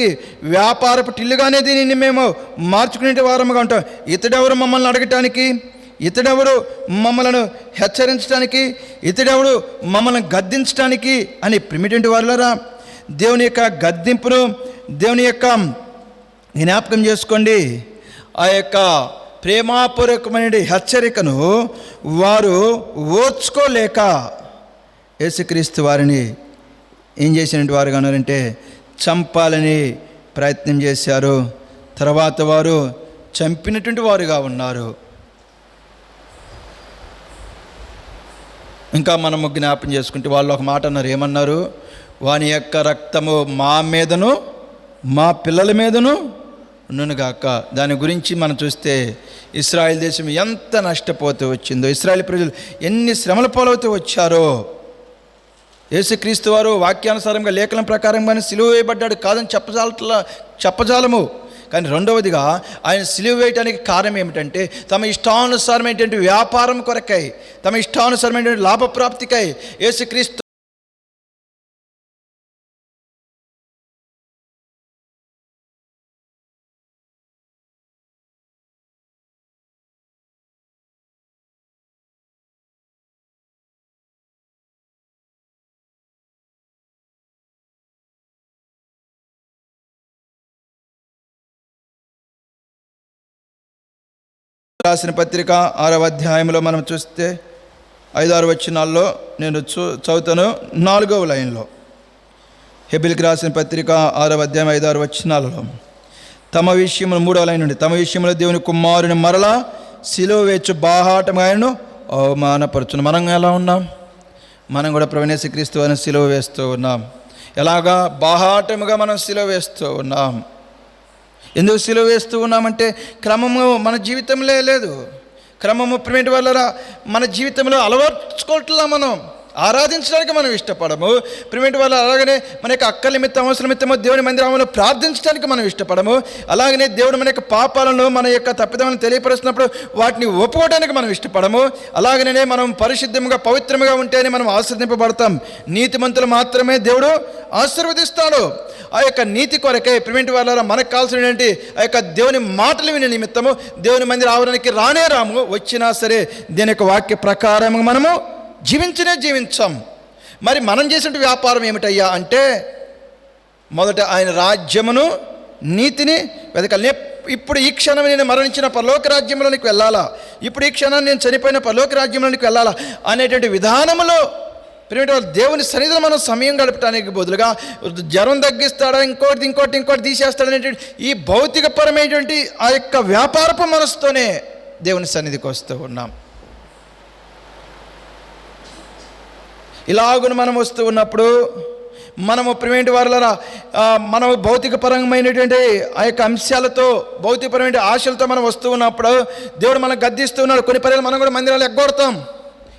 వ్యాపారపు టిల్లుగానే దీనిని మేము మార్చుకునే వారముగా ఉంటాం. ఇతడెవరు మమ్మల్ని అడగటానికి? ఇతడెవరు మమ్మలను హెచ్చరించడానికి ఇతడెవడు మమ్మల్ని గద్దించడానికి అని ప్రిమిటెంట్ వారులరా దేవుని యొక్క గద్దింపును దేవుని యొక్క జ్ఞాపకం చేసుకోండి. ఆ యొక్క ప్రేమాపూర్వకమైన హెచ్చరికను వారు ఓర్చుకోలేక యేసుక్రీస్తు వారిని ఏం చేసినట్టు వారుగా ఉన్నారంటే చంపాలని ప్రయత్నం చేశారు. తర్వాత వారు చంపినటువంటి వారుగా ఉన్నారు. ఇంకా మనము జ్ఞాపం చేసుకుంటే వాళ్ళు ఒక మాట అన్నారు. ఏమన్నారు? వాని యొక్క రక్తము మా మీదను మా పిల్లల మీదను గాక. దాని గురించి మనం చూస్తే ఇస్రాయల్ దేశం ఎంత నష్టపోతూ వచ్చిందో ఇస్రాయల్ ప్రజలు ఎన్ని శ్రమల పాలవుతూ వచ్చారో యేసుక్రీస్తు వారు వాక్యానుసారంగా లేఖనం ప్రకారంగానే సిలువ వేయబడ్డాడు కాదని చెప్పజాల చెప్పజాలము. కానీ రెండవదిగా ఆయన సిలువ వేయటానికి కారణం ఏమిటంటే తమ ఇష్టానుసారమైనటువంటి వ్యాపారం కొరకై తమ ఇష్టానుసారమైనటువంటి లాభప్రాప్తికై యేసుక్రీస్తు రాసిన పత్రిక ఆరవ అధ్యాయంలో మనం చూస్తే ఐదారు వచ్చినాల్లో నేను చూ చదువుతాను. నాలుగవ లైన్లో. హెబిల్కి రాసిన పత్రిక ఆరవ అధ్యాయం ఐదారు వచ్చినాలలో తమ విషయంలో మూడవ లైన్ నుండి తమ విషయంలో దేవుని కుమారుని మరలా శిలువ వేచ్చు బాహాటం ఆయనను అవమానపరచును. మనం ఎలా ఉన్నాం? మనం కూడా ప్రవణేశ క్రీస్తు అని సిలువ వేస్తూ ఉన్నాం. ఎలాగా? బాహాటముగా మనం సిలువ వేస్తూ ఉన్నాం. ఎందుకు సిలువ వేస్తూ ఉన్నామంటే క్రమము మన జీవితంలో లేదు. క్రమము ప్రేమిటి వల్ల మన జీవితంలో అలవర్చుకోవట్లా మనం. ఆరాధించడానికి మనం ఇష్టపడము. ప్రిమెంట్ వల్ల అలాగనే మన యొక్క అక్క నిమిత్తం అవసరం నిమిత్తము దేవుని మందిరంలో ప్రార్థించడానికి మనం ఇష్టపడము. అలాగనే దేవుడు మన యొక్క పాపాలను మన యొక్క తప్పిదములను తెలియపరుస్తున్నప్పుడు వాటిని ఒప్పుకోవడానికి మనం ఇష్టపడము. అలాగనే మనం పరిశుద్ధముగా పవిత్రముగా ఉంటేనే మనం ఆశ్రదింపబడతాం. నీతిమంతులు మాత్రమే దేవుడు ఆశీర్వదిస్తాడు. ఆ యొక్క నీతి కొరకే ప్రిమెంట్ వాళ్ళ మనకు కావాల్సిన ఏంటి ఆ యొక్క దేవుని మాటలు వినే నిమిత్తము దేవుని మందిర ఆవరణకి రానే రాము. వచ్చినా సరే దీని యొక్క వాక్య ప్రకారము మనము జీవించనే జీవించాం. మరి మనం చేసిన వ్యాపారం ఏమిటయ్యా అంటే మొదట ఆయన రాజ్యమును నీతిని వెతకాలి. ఇప్పుడు ఈ క్షణం నేను మరణించిన పరలోక రాజ్యంలోనికి వెళ్ళాలా? ఇప్పుడు ఈ క్షణాన్ని నేను చనిపోయిన పరలోక రాజ్యంలోనికి వెళ్ళాలా? అనేటువంటి విధానములో ప్రేమిటి వాళ్ళు దేవుని సన్నిధిలో మనం సమయం గడపడానికి బదులుగా జ్వరం తగ్గిస్తాడా ఇంకోటి ఇంకోటి ఇంకోటి తీసేస్తాడనేటువంటి ఈ భౌతికపరమైనటువంటి ఆ యొక్క వ్యాపారపు మనసుతోనే దేవుని సన్నిధికి వస్తూ ఉన్నాం. ఇలాగున మనం వస్తూ ఉన్నప్పుడు మనము ప్రిమేంటి వారులరా మనం భౌతికపరమైనటువంటి ఆ యొక్క అంశాలతో భౌతికపరమైన ఆశలతో మనం వస్తూ ఉన్నప్పుడు దేవుడు మనం గద్దిస్తూ ఉన్నాడు. కొన్ని పర్యాలు మనం కూడా మందిరాలు ఎగ్గొడతాం.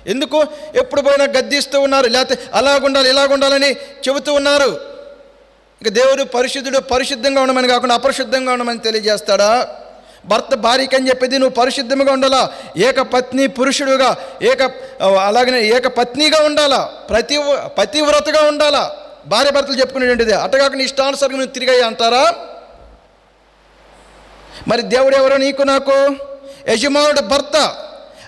ఎందుకు? ఎప్పుడు పోయినా గద్దిస్తూ ఉన్నారు. లేకపోతే అలాగుండాలి ఇలాగుండాలని చెబుతూ ఉన్నారు. ఇక దేవుడు పరిశుద్ధుడు పరిశుద్ధంగా ఉండమని కాకుండా అపరిశుద్ధంగా ఉండమని తెలియజేస్తాడా? భర్త భార్యకి అని చెప్పేది నువ్వు పరిశుద్ధంగా ఉండాలా? ఏక పత్ని పురుషుడుగా ఏక అలాగనే ఏక పత్నిగా ఉండాలా? ప్రతి పతివ్రతగా ఉండాలా? భార్య భర్తలు చెప్పుకునేటువంటిది. అటగాక నీ ఇష్టానుసారంగా నువ్వు తిరిగాయి అంటారా? మరి దేవుడు ఎవరో? నీకు నాకు? యజమానుడు భర్త.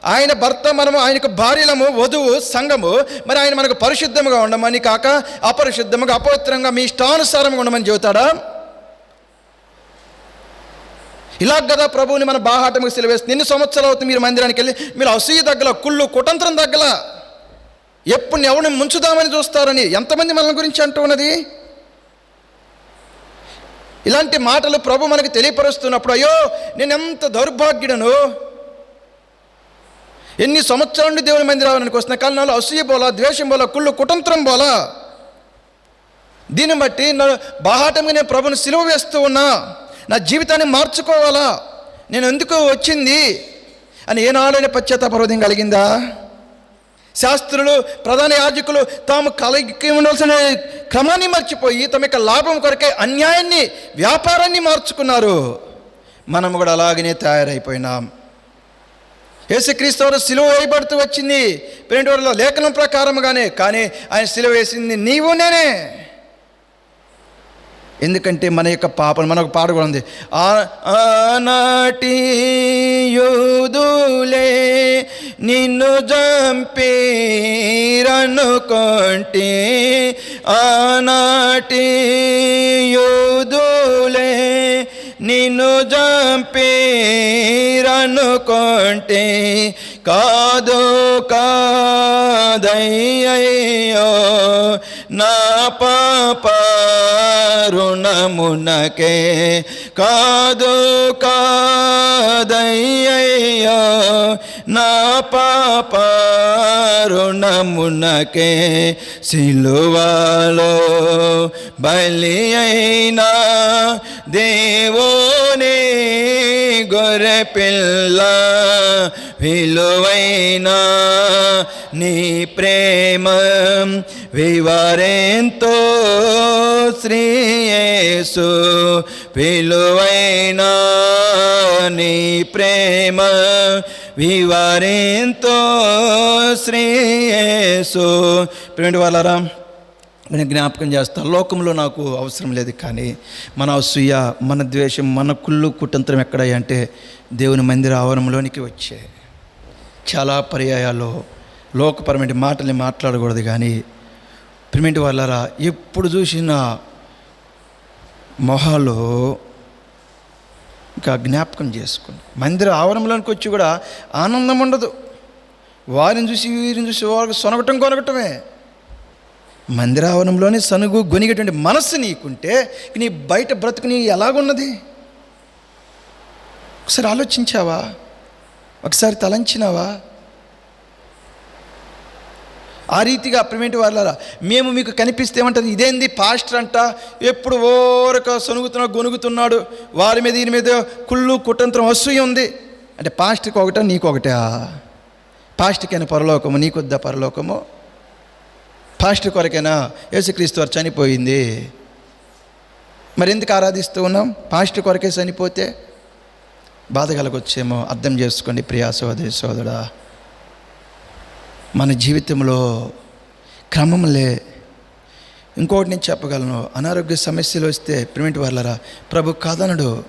ఆయన భర్త మనము ఆయనకు భార్యలము వధువు సంఘము. మరి ఆయన మనకు పరిశుద్ధముగా ఉండమని కాక అపరిశుద్ధముగా అపవిత్రంగా మీ ఇష్టానుసారంగా ఉండమని చెబుతాడా? ఇలా కదా ప్రభువుని మన బాహాటముగా సెలవేస్తుంది. ఎన్ని సంవత్సరాలు అవుతుంది మీరు మందిరానికి వెళ్ళి? మీరు అసూయ దగ్గర కుళ్ళు కుటంత్రం దగ్గర ఎప్పుడు ఎవరిని ముంచుదామని చూస్తారని ఎంతమంది మన గురించి అంటూ ఉన్నది? ఇలాంటి మాటలు ప్రభు మనకు తెలియపరుస్తున్నప్పుడు అయ్యో నేను ఎంత దౌర్భాగ్యుడను? ఎన్ని సంవత్సరాల నుండి దేవుని మందిరానికి వస్తున్న? కానీ నాలో అసూయ పోలా ద్వేషం పోలా కుళ్ళు కుటంత్రం పోలా దీన్ని బట్టి నా బాహాటంగా నేను ప్రభుని సిలువ వేస్తూ ఉన్నా. నా జీవితాన్ని మార్చుకోవాలా? నేను ఎందుకు వచ్చింది? అని ఏనాడైనా పశ్చాత్తాపరోధం కలిగిందా? శాస్త్రులు ప్రధాన యాజకులు తాము కలిగి ఉండాల్సిన క్రమాన్ని మర్చిపోయి తమ యొక్క లాభం కొరకే అన్యాయాన్ని వ్యాపారాన్ని మార్చుకున్నారు. మనం కూడా అలాగనే తయారైపోయినాం. యేసుక్రీస్తు వారు సిలువ వేయబడుతూ వచ్చింది. పెయింట్ వారిలో లేఖనం ప్రకారముగానే కానీ ఆయన సిలువ వేసింది నీవు నేనే. ఎందుకంటే మన యొక్క పాపం మన ఒక పాట కూడా ఉంది. ఆ- ఆనాటి యోధులే నిన్ను జంపీరనుకుంటే ఆనాటి యోధులే నిన్ను జంపీరనుకుంటే కాదు కాదయ్యో నా పాప కరుణమునకే. కాదు కాదయ్యో నా పాప రుణమునకే. సిలువలో బలి అయినా దేవుని గొర్రె పిల్ల విలువైనా నీ ప్రేమ వివరేంతో శ్రీయేసు విలువైనా నీ ప్రేమ వివరేంతో శ్రీయేసు ప్రేమిటి వాళ్ళరా నేను జ్ఞాపకం చేస్తాను లోకంలో నాకు అవసరం లేదు కానీ మన అసూయ మన ద్వేషం మన కుళ్ళు కుటంత్రం ఎక్కడ అంటే దేవుని మందిర ఆవరణంలోనికి వచ్చే చాలా పర్యాయాల్లో లోకపరమైన మాటల్ని మాట్లాడకూడదు కానీ పిరిమింటి వాళ్ళరా ఎప్పుడు చూసినా మొహాలు ఇంకా జ్ఞాపకం చేసుకుని మందిర ఆవరణంలోనికి వచ్చి కూడా ఆనందం ఉండదు. వారిని చూసి వీరిని చూసి వారికి సొనగటం కొనగటమే. మందిరావరణంలోనే సనుగు గొనిగేటువంటి మనస్సు నీకుంటే నీ బయట బ్రతుకు నీ ఎలాగున్నది? ఒకసారి ఆలోచించావా? ఒకసారి తలంచినావా? ఆ రీతిగా ప్రిమేంటి వాళ్ళరా మేము మీకు కనిపిస్తే ఏమంటారు ఇదేంది? పాస్టర్ అంట ఎప్పుడు ఓరక సనుగుతున్నా గొనుగుతున్నాడు. వారి మీద దీని మీద కుళ్ళు కుటంత్రం అసూయ ఉంది. అంటే పాస్టర్కి ఒకటా నీకు ఒకటా? పాస్టర్కైనా పరలోకము నీకొద్దా పరలోకము? పాస్ట్ కొరకైనా? యేసుక్రీస్తు వారు చనిపోయింది. మరి ఎందుకు ఆరాధిస్తూ ఉన్నాం? పాస్టర్ కొరకే చనిపోతే బాధ కలగొచ్చేమో అర్థం చేసుకోండి ప్రియా సోదరి సోదరా. మన జీవితంలో క్రమంలే ఇంకోటి నేను చెప్పగలను అనారోగ్య సమస్యలు వస్తే ప్రిమెంట్ వాళ్ళరా ప్రభు కాదనడు.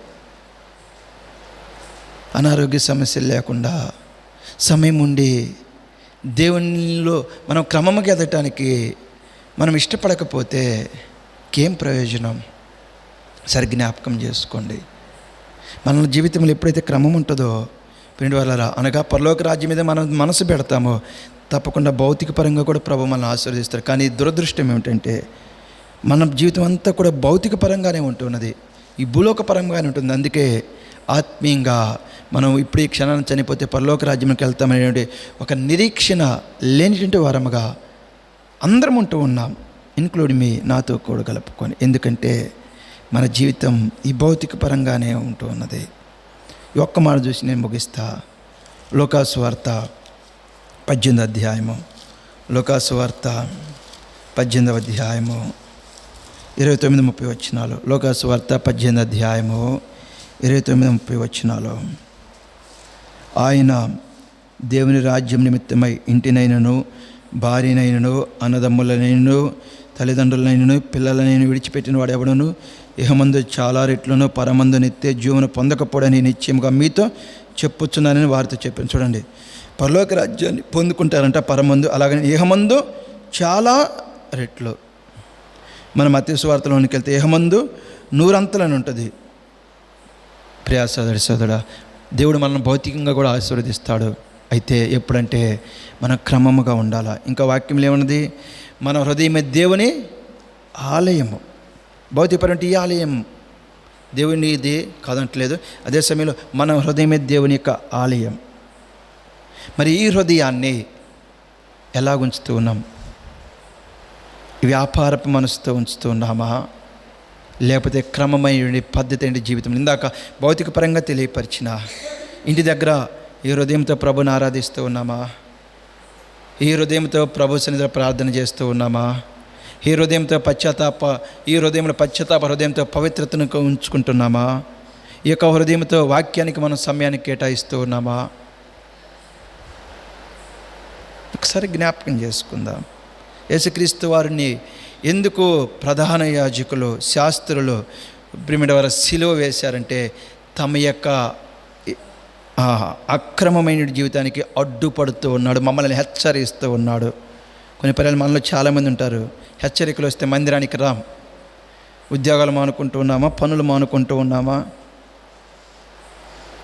అనారోగ్య సమస్యలు లేకుండా సమయం ఉండి దేవునిలో మనం క్రమముగా ఎదటానికి మనం ఇష్టపడకపోతే కేం ప్రయోజనం? సరి జ్ఞాపకం చేసుకోండి. మన జీవితంలో ఎప్పుడైతే క్రమం ఉంటుందో పిండి వాళ్ళరా అనగా పరలోక రాజ్యం మీద మనం మనసు పెడతామో తప్పకుండా భౌతిక పరంగా కూడా ప్రభు మనల్ని ఆశీర్వదిస్తారు. కానీ దురదృష్టం ఏమిటంటే మన జీవితం అంతా కూడా భౌతిక పరంగానే ఉంటున్నది ఈ భూలోక పరంగానే ఉంటుంది. అందుకే ఆత్మీయంగా మనం ఇప్పుడు ఈ క్షణాన్ని చనిపోతే పరలోక రాజ్యంకి వెళ్తామనేటువంటి ఒక నిరీక్షణ లేనిటువంటి వారముగా అందరం ఉంటూ ఉన్నాం. ఇన్క్లూడ్ మీ నాతో కూడా కలుపుకొని. ఎందుకంటే మన జీవితం ఈ భౌతిక పరంగానే ఉంటూ ఉన్నది. ఈ ఒక్క మాట చూసి నేను ముగిస్తా. లోకాసు వార్త పద్దెనిమిది అధ్యాయము. లోకాసు వార్త పద్దెనిమిదవ అధ్యాయము. ఇరవై తొమ్మిది ముప్పై వచ్చినాలు లోకాసు వార్త పద్దెనిమిది అధ్యాయము. ఇరవై తొమ్మిది ముప్పై వచ్చినాలు ఆయన దేవుని రాజ్యం నిమిత్తమై ఇంటినైనను భార్యనైనను అన్నదమ్ములనైనను తల్లిదండ్రులనైనను పిల్లలనైనా విడిచిపెట్టిన వాడు ఎవడను ఇహమందు చాలా రెట్లను పరమందు నిత్య జీవన పొందకపోడని నిశ్చయముగా మీతో చెప్పుచున్నానని వారితో చెప్పాను. చూడండి. పరలోక రాజ్యాన్ని పొందుకుంటారంట పరమందు. అలాగని ఇహమందు చాలా రెట్లు. మన అతి స్వార్థలోనికి వెళ్తే ఇహమందు నూరంతలని ఉంటుంది. ప్రియా సోదరి సోదరా దేవుడు మనల్ని భౌతికంగా కూడా ఆశీర్వదిస్తాడు. అయితే ఎప్పుడంటే మన క్రమముగా ఉండాలా. ఇంకా వాక్యంలో ఏమన్నది? మన హృదయమే దేవుని ఆలయము. భౌతికపరమైన ఈ ఆలయం దేవుని ఇది కాదంటలేదు. అదే సమయంలో మన హృదయమే దేవుని యొక్క ఆలయం. మరి ఈ హృదయాన్ని ఎలా ఉంచుతూ ఉన్నాం? వ్యాపారపు మనసుతో ఉంచుతూ ఉన్నామా? లేకపోతే క్రమమైన పద్ధతి అండి జీవితం ఇందాక భౌతిక పరంగా తెలియపరిచిన ఇంటి దగ్గర ఈ హృదయంతో ప్రభుని ఆరాధిస్తూ ఉన్నామా? ఈ హృదయంతో ప్రభు సన్నిధిలో ప్రార్థన చేస్తూ ఉన్నామా? ఈ హృదయంతో పశ్చాత్తాప ఈ హృదయంలో పశ్చాత్తాప హృదయంతో పవిత్రతను ఉంచుకుంటున్నామా? ఈ యొక్క హృదయంతో వాక్యానికి మనం సమయాన్ని కేటాయిస్తూ ఉన్నామా ఒకసారి జ్ఞాపకం చేసుకుందాం. యేసుక్రీస్తు వారిని ఎందుకు ప్రధాన యాజకులు శాస్త్రులు ప్రిమిడ వారు సిలువ వేశారంటే తమ యొక్క అక్రమమైన జీవితానికి అడ్డుపడుతూ ఉన్నాడు మమ్మల్ని హెచ్చరిస్తూ ఉన్నాడు. కొన్ని పర్యాలు మనలో చాలామంది ఉంటారు. హెచ్చరికలు వస్తే మందిరానికి రాం. ఉద్యోగాలు మానుకుంటూ ఉన్నామా? పనులు మానుకుంటూ ఉన్నామా?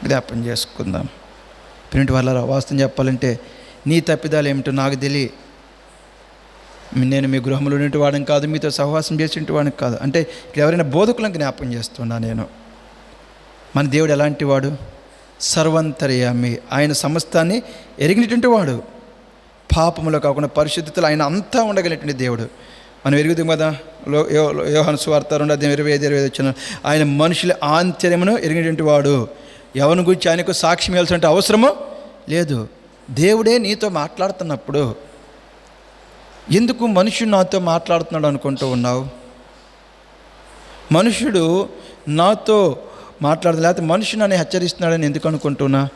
జ్ఞాపం చేసుకుందాం. ప్రింట్ వల్ల వాస్తవం చెప్పాలంటే నీ తప్పిదాలు ఏమిటో నాకు తెలియ నేను మీ గృహంలో ఉన్నటువంటి వాడిని కాదు మీతో సహవాసం చేసేటి వాడిని కాదు. అంటే ఇక్కడ ఎవరైనా బోధకులను జ్ఞాపం చేస్తున్నా నేను. మన దేవుడు ఎలాంటి వాడు? సర్వంతర్యామి. ఆయన సమస్తాన్ని ఎరిగినటువంటి వాడు. పాపములో కాకుండా పరిశుద్ధతలు ఆయన అంతా ఉండగలిగినటువంటి దేవుడు. మనం ఎరుగుదాం కదా? యోహన్ యో- రెండు అధ్యాయం ఇరవై ఐదు ఇరవై ఐదు వచ్చిన ఆయన మనుషుల ఆంతర్యమును ఎరిగినటువంటి వాడు. ఎవరి గురించి ఆయనకు సాక్ష్యం ఇవ్వాల్సిన అవసరము లేదు. దేవుడే నీతో మాట్లాడుతున్నప్పుడు ఎందుకు మనుషుడు నాతో మాట్లాడుతున్నాడు అనుకుంటూ ఉన్నావు? మనుషుడు నాతో మాట్లాడదు లేకపోతే మనుషుని నన్ను హెచ్చరిస్తున్నాడని ఎందుకు అనుకుంటున్నా?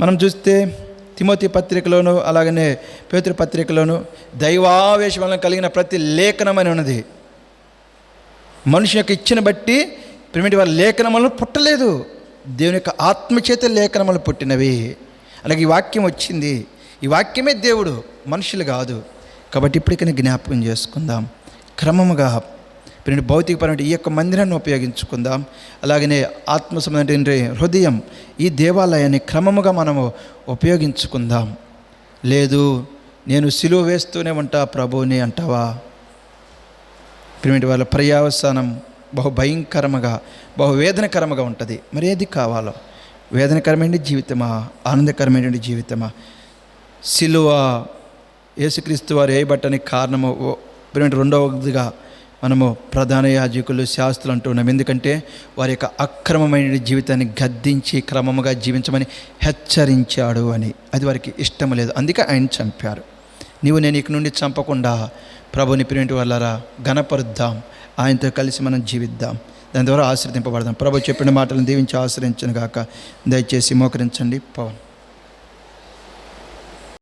మనం చూస్తే తిమోతి పత్రికలోను అలాగనే పేతృ పత్రికలోను దైవావేశం వలన కలిగిన ప్రతి లేఖనమని ఉన్నది. మనిషి యొక్క ఇచ్చిన బట్టి ప్రిమిటి వారి లేఖనములను పుట్టలేదు. దేవుని యొక్క ఆత్మచేత లేఖనములు పుట్టినవి. అలాగే ఈ వాక్యం వచ్చింది. ఈ వాక్యమే దేవుడు మనుషులు కాదు. కాబట్టి ఇప్పటికైనా జ్ఞాపకం చేసుకుందాం. క్రమముగా ప్రిమిటి భౌతికపరమైన ఈ యొక్క మందిరాన్ని ఉపయోగించుకుందాం. అలాగనే ఆత్మ సంబంధమైన హృదయం ఈ దేవాలయాన్ని క్రమముగా మనము ఉపయోగించుకుందాం. లేదు నేను సిలువ వేస్తూనే ఉంటా ప్రభువుని అంటావా? ప్రిమిటి వాళ్ళ పర్యావసానం బహు భయంకరముగా బహు వేదనకరముగా ఉంటుంది. మరి ఏది కావాలో? వేదనకరమైన జీవితమా? ఆనందకరమైన జీవితమా? సిలువ యేసుక్రీస్తు వారు వేయబట్టని కారణము ఓ- ప్రిమిటి రెండవదిగా మనము ప్రధాన యాజకులు శాస్త్రులు అంటున్నాం ఎందుకంటే వారి యొక్క అక్రమమైన జీవితాన్ని గద్దించి క్రమముగా జీవించమని హెచ్చరించాడు అని. అది వారికి ఇష్టం లేదు. అందుకే ఆయన చంపారు. నీవు నేను ఇక నుండి చంపకుండా ప్రభుని ప్రింటి వల్లరా గణపరుద్దాం ఆయనతో కలిసి మనం జీవిద్దాం. దాని ద్వారా ఆశ్రదింపబడదాం. ప్రభు చెప్పిన మాటలను దీవించి ఆశ్రయించను గాక. దయచేసి మోకరించండి. పవన్.